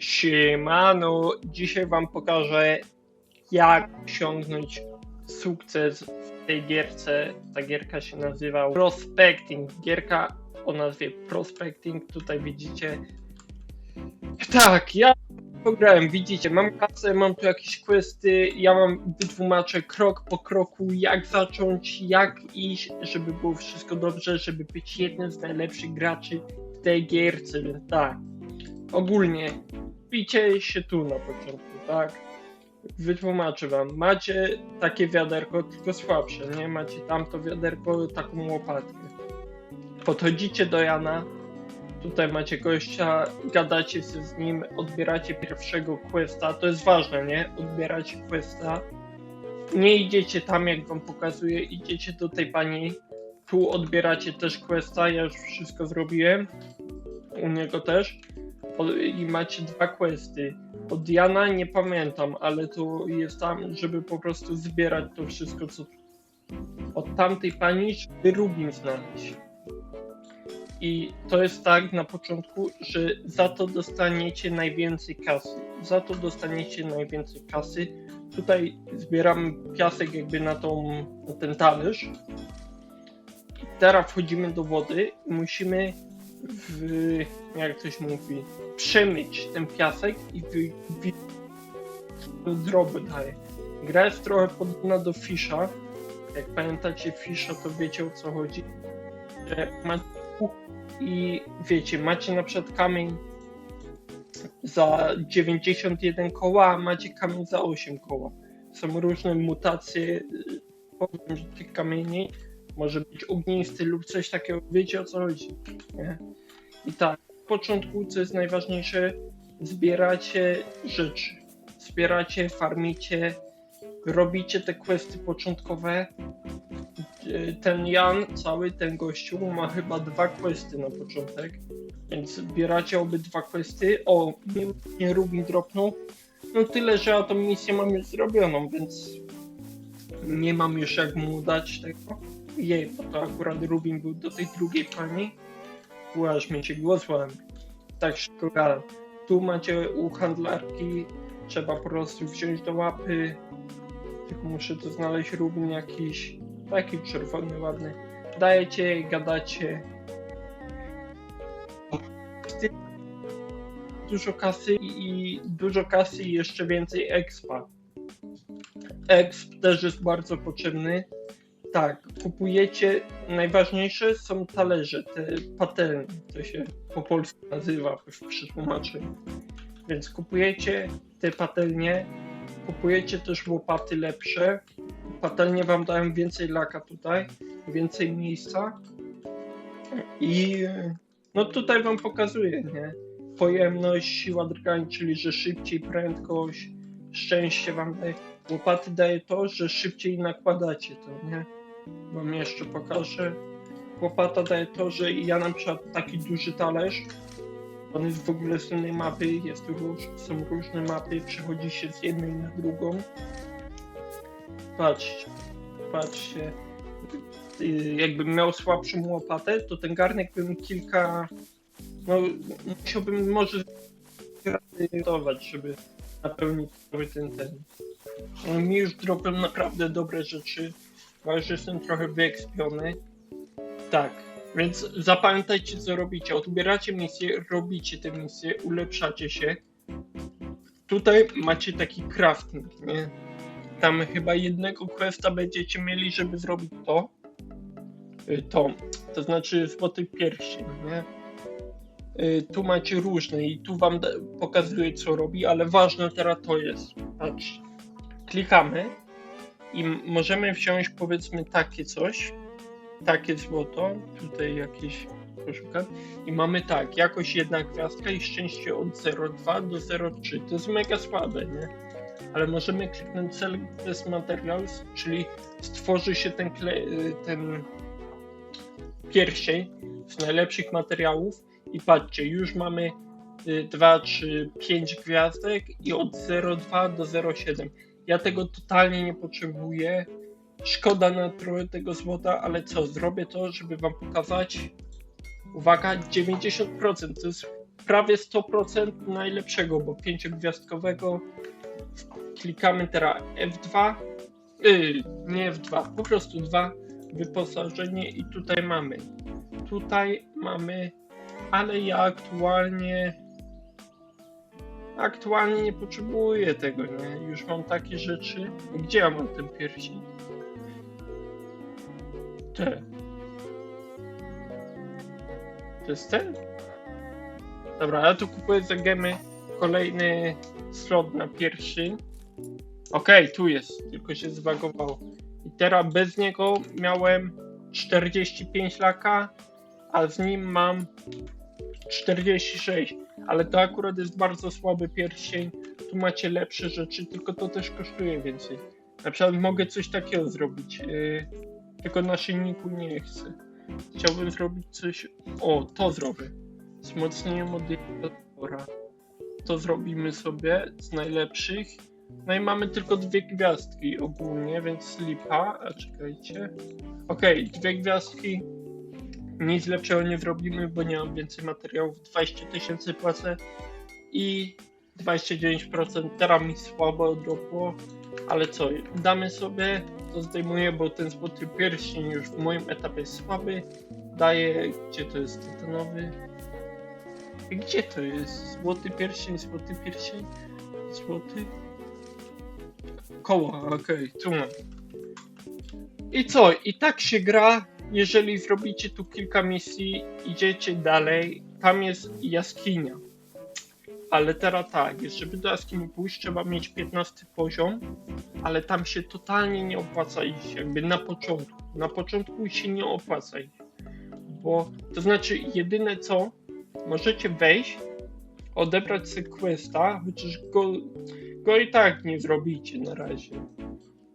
Siemano, dzisiaj wam pokażę jak osiągnąć sukces w tej gierce. Ta gierka się nazywa Prospecting. Gierka o nazwie Prospecting. Tutaj widzicie. Tak, ja pograłem, widzicie, mam kasę, mam tu jakieś questy, ja wam wytłumaczę krok po kroku, jak zacząć, jak iść, żeby było wszystko dobrze, żeby być jednym z najlepszych graczy w tej gierce, tak. Ogólnie, picie się tu na początku, tak? Wytłumaczę wam. Macie takie wiaderko, tylko słabsze, nie? Macie tamto wiaderko, taką łopatkę. Podchodzicie do Jana, tutaj macie gościa, gadacie się z nim, odbieracie pierwszego questa, to jest ważne, nie? Odbieracie questa. Nie idziecie tam, jak wam pokazuję, idziecie do tej pani. Tu odbieracie też questa, ja już wszystko zrobiłem. U niego też. I macie dwa questy. Od Jana nie pamiętam, ale to jest tam, żeby po prostu zbierać to wszystko, co od tamtej pani, żeby Rubin znaleźć. I to jest tak na początku, że za to dostaniecie najwięcej kasy. Za to dostaniecie najwięcej kasy. Tutaj zbieramy piasek jakby na, tą, na ten talerz. I teraz wchodzimy do wody i musimy w, jak ktoś mówi, przemyć ten piasek i wy, wy, drobę daje. Gra jest trochę podobna do Fisza. Jak pamiętacie Fisza, to wiecie o co chodzi. Macie i wiecie, macie na przykład kamień za 91 koła, a macie kamień za 8 koła. Są różne mutacje, powiem, tych kamieni może być ognisty lub coś takiego, wiecie o co chodzi. Nie? I tak, w początku, co jest najważniejsze, zbieracie rzeczy. Zbieracie, farmicie, robicie te questy początkowe. Ten Jan, cały ten gościu, ma chyba dwa questy na początek. Więc zbieracie obydwa questy. O, nie Rubin dropnął. No tyle, że ja tą misję mam już zrobioną, więc nie mam już jak mu dać tego. Jej, bo to akurat Rubin był do tej drugiej pani. Aż mi się głos. Tak szybko. Tu macie u handlarki, trzeba po prostu wziąć do łapy. Tylko muszę to znaleźć Rubin jakiś, taki czerwony, ładny. Dajecie, gadacie. Dużo kasy i dużo kasy i jeszcze więcej expa. Exp też jest bardzo potrzebny. Tak, kupujecie. Najważniejsze są talerze, te patelnie, to się po polsku nazywa w przetłumaczeniu. Więc kupujecie te patelnie, kupujecie też łopaty lepsze. Patelnie wam dają więcej laka tutaj, więcej miejsca. I no tutaj wam pokazuję, nie? Pojemność, siła drgań, czyli że szybciej, prędkość, szczęście wam daje. Łopaty daje to, że szybciej nakładacie to, nie? Wam jeszcze pokażę. Łopata daje to, że ja na przykład taki duży talerz, on jest w ogóle z innej mapy, jest róż, są różne mapy, przechodzi się z jednej na drugą. Patrzcie, patrzcie. Y, Jakbym miał słabszą łopatę, to ten garnek bym kilka. No, musiałbym może zrealizować, żeby napełnić cały ten ten. No, Mi już dropią naprawdę dobre rzeczy. Chyba, że jestem trochę wyekspiony. Tak, więc zapamiętajcie co robicie. Odbieracie misje, robicie te misje, ulepszacie się. Tutaj macie taki crafting, nie? Tam chyba jednego questa będziecie mieli, żeby zrobić to. Y, To, to znaczy złoty pierścień, nie? Y, Tu macie różne i tu wam pokazuję co robi, ale ważne teraz to jest. Patrzcie. Klikamy i możemy wziąć powiedzmy takie coś, takie złoto, tutaj jakieś poszukam i mamy tak, jakoś jedna gwiazdka i szczęście od 0,2 do 0,3, to jest mega słabe, nie? Ale możemy kliknąć Select Materials, czyli stworzy się ten, y, ten pierścień z najlepszych materiałów i patrzcie, już mamy 2, 3, 5 gwiazdek i od 0,2 do 0,7. Ja tego totalnie nie potrzebuję. Szkoda na trochę tego złota, ale co, zrobię to, żeby wam pokazać. Uwaga, 90% to jest prawie 100% najlepszego, bo pięciogwiazdkowego. Klikamy teraz F2, yy, nie F2, po prostu 2, wyposażenie i tutaj mamy. Tutaj mamy, ale ja aktualnie aktualnie nie potrzebuję tego, nie? Już mam takie rzeczy. Gdzie ja mam ten pierścień? Te. To jest ten? Dobra, ja tu kupuję za gemy kolejny slot na pierścień. Okej, tu jest, tylko się zbagowało. I teraz bez niego miałem 45 laka, a z nim mam 46. Ale to akurat jest bardzo słaby pierścień. Tu macie lepsze rzeczy, tylko to też kosztuje więcej. Na przykład mogę coś takiego zrobić. Yy, tylko na silniku nie chcę. Chciałbym zrobić coś. O, to zrobię. Wzmocnienie modyfikatora. To zrobimy sobie z najlepszych. No i mamy tylko dwie gwiazdki ogólnie, więc lipa. A czekajcie. Okej, dwie gwiazdki. Nic lepszego nie zrobimy, bo nie mam więcej materiałów. 20 tysięcy płacę i 29% teraz mi słabo odrobło. Ale co, damy sobie, to zdejmuję, bo ten złoty pierścień już w moim etapie jest słaby. Daję, gdzie to jest tytanowy? Gdzie to jest? Złoty pierścień, złoty pierścień, złoty. Koło, okej, tu mam. I co? I tak się gra, jeżeli zrobicie tu kilka misji, idziecie dalej, tam jest jaskinia. Ale teraz tak, żeby do jaskini pójść, trzeba mieć 15 poziom, ale tam się totalnie nie opłaca iść, jakby na początku. Na początku się nie opłaca iść. Bo to znaczy, jedyne co, możecie wejść, odebrać sobie questa, chociaż go, go i tak nie zrobicie na razie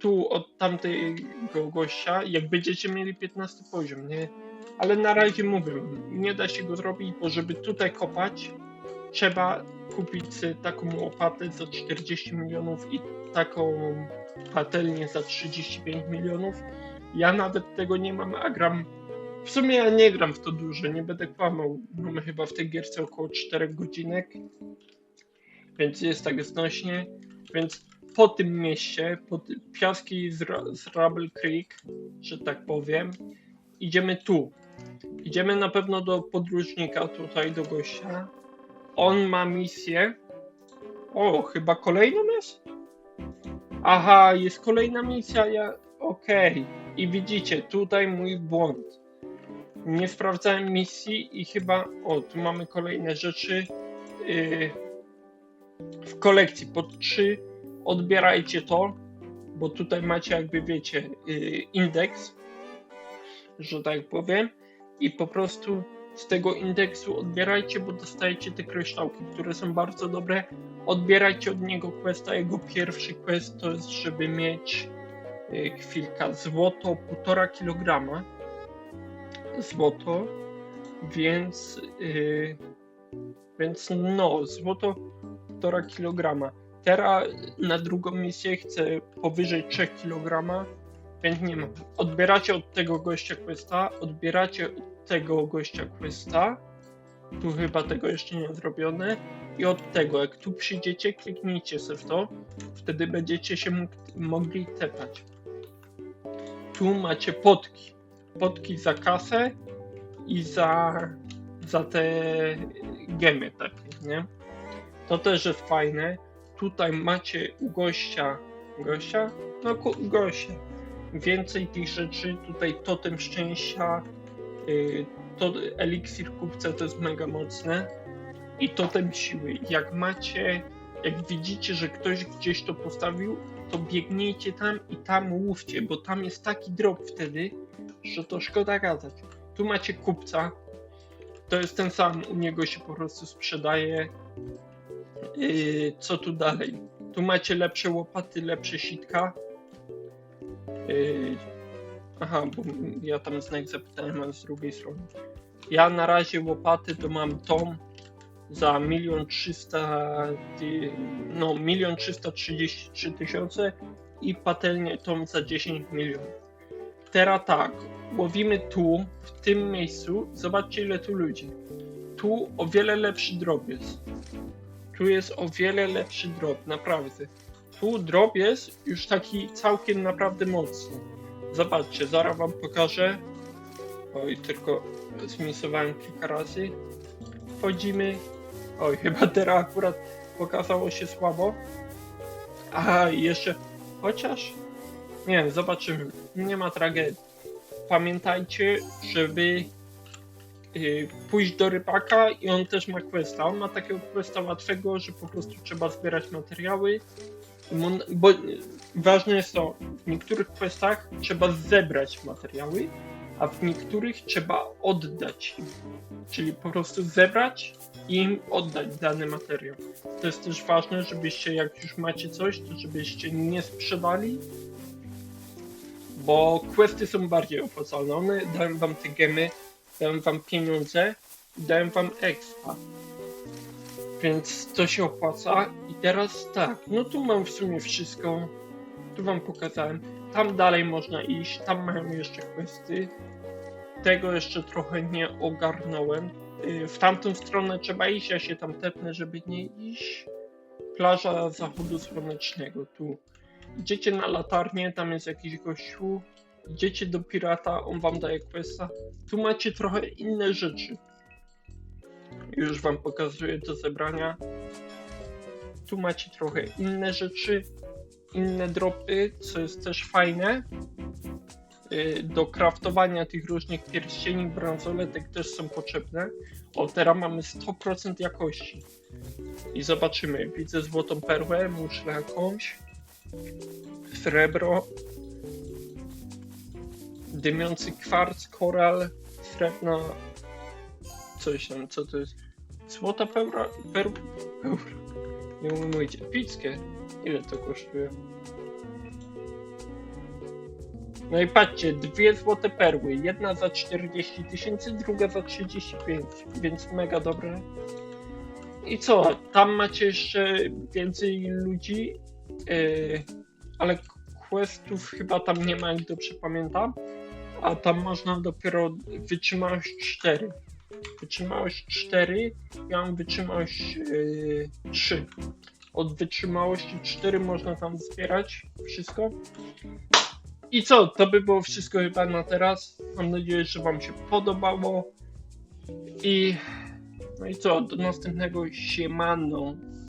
tu od tamtego gościa, jak będziecie mieli 15 poziom, nie? Ale na razie mówię, nie da się go zrobić, bo żeby tutaj kopać, trzeba kupić taką łopatę za 40 milionów i taką patelnię za 35 milionów. Ja nawet tego nie mam, a gram. W sumie ja nie gram w to dużo, nie będę kłamał. Mamy chyba w tej gierce około 4 godzinek, więc jest tak znośnie. Więc po tym mieście, po ty- piaski z, z Rubble Creek, że tak powiem, idziemy tu. Idziemy na pewno do podróżnika, tutaj do gościa. On ma misję. O, chyba kolejną jest? Aha, jest kolejna misja, ja... Okej. I widzicie, tutaj mój błąd. Nie sprawdzałem misji i chyba... O, tu mamy kolejne rzeczy. Yy, w kolekcji pod 3 odbierajcie to, bo tutaj macie jakby wiecie yy, indeks, że tak powiem i po prostu z tego indeksu odbierajcie, bo dostajecie te kryształki, które są bardzo dobre. Odbierajcie od niego questa. Jego pierwszy quest to jest, żeby mieć yy, chwilka złoto 1,5 kg. Złoto, więc yy, więc no, złoto 1,5 kg. Teraz na drugą misję chcę powyżej 3 kg, więc nie mam. Odbieracie od tego gościa questa, odbieracie od tego gościa questa. Tu chyba tego jeszcze nie zrobione. I od tego, jak tu przyjdziecie, kliknijcie sobie w to. Wtedy będziecie się mogli tepać. Tu macie potki. Potki za kasę i za, za te gemy takie, nie? To też jest fajne. Tutaj macie u gościa, gościa? No ku- gościa. Więcej tych rzeczy, tutaj totem szczęścia, yy, to eliksir kupca to jest mega mocne i totem siły. Jak macie, jak widzicie, że ktoś gdzieś to postawił, to biegnijcie tam i tam łówcie, bo tam jest taki drop wtedy, że to szkoda gadać. Tu macie kupca, to jest ten sam, u niego się po prostu sprzedaje. Yy, co tu dalej? Tu macie lepsze łopaty, lepsze sitka. Yy, aha, bo ja tam znak zapytałem, ale z drugiej strony. Ja na razie łopaty to mam tą za milion trzysta, ty- no milion trzysta trzydzieści trzy tysiące i patelnię tą za 10 milionów. Teraz tak, łowimy tu, w tym miejscu, zobaczcie ile tu ludzi. tu o wiele lepszy drop jest. Tu jest o wiele lepszy drop, naprawdę. Tu drop jest już taki całkiem naprawdę mocny. Zobaczcie, zaraz wam pokażę. Oj, tylko zmisowałem kilka razy. Wchodzimy. Oj, chyba teraz akurat pokazało się słabo. A, i jeszcze, chociaż, nie zobaczymy. Nie ma tragedii. Pamiętajcie, żeby pójść do rybaka i on też ma questa. On ma takiego questa łatwego, że po prostu trzeba zbierać materiały. Bo y, ważne jest to, w niektórych questach trzeba zebrać materiały, a w niektórych trzeba oddać. Czyli po prostu zebrać i im oddać dany materiał. To jest też ważne, żebyście jak już macie coś, to żebyście nie sprzedali, bo questy są bardziej opłacalne. One dają wam te gemy, dają wam pieniądze i dają wam expa. Więc to się opłaca. I teraz tak, no tu mam w sumie wszystko. Tu wam pokazałem. Tam dalej można iść, tam mają jeszcze questy. Tego jeszcze trochę nie ogarnąłem. Y, W tamtą stronę trzeba iść, ja się tam tepnę, żeby nie iść. Plaża zachodu słonecznego, tu. Idziecie na latarnię, tam jest jakiś gościu. Idziecie do pirata, on wam daje questa. Tu macie trochę inne rzeczy. Już wam pokazuję do zebrania. Tu macie trochę inne rzeczy, inne dropy, co jest też fajne. Y, Do craftowania tych różnych pierścieni, bransoletek też są potrzebne. O, teraz mamy 100% jakości. I zobaczymy. Widzę złotą perłę, muszlę jakąś. Srebro. Dymiący kwarc, koral, srebrna. Coś tam, co to jest? Złota pełra, perł, pełra. Nie umiem mówić. Epickie. Ile to kosztuje? No i patrzcie, dwie złote perły. Jedna za 40 tysięcy, druga za 35, więc mega dobre. I co? Tam macie jeszcze więcej ludzi, yy, ale questów chyba tam nie ma, jak dobrze pamiętam. A tam można dopiero wytrzymałość 4. Wytrzymałość 4, ja mam wytrzymałość yy, 3. Od wytrzymałości 4 można tam zbierać wszystko. I co? To by było wszystko chyba na teraz. Mam nadzieję, że Wam się podobało. I no i co? Do następnego siemano.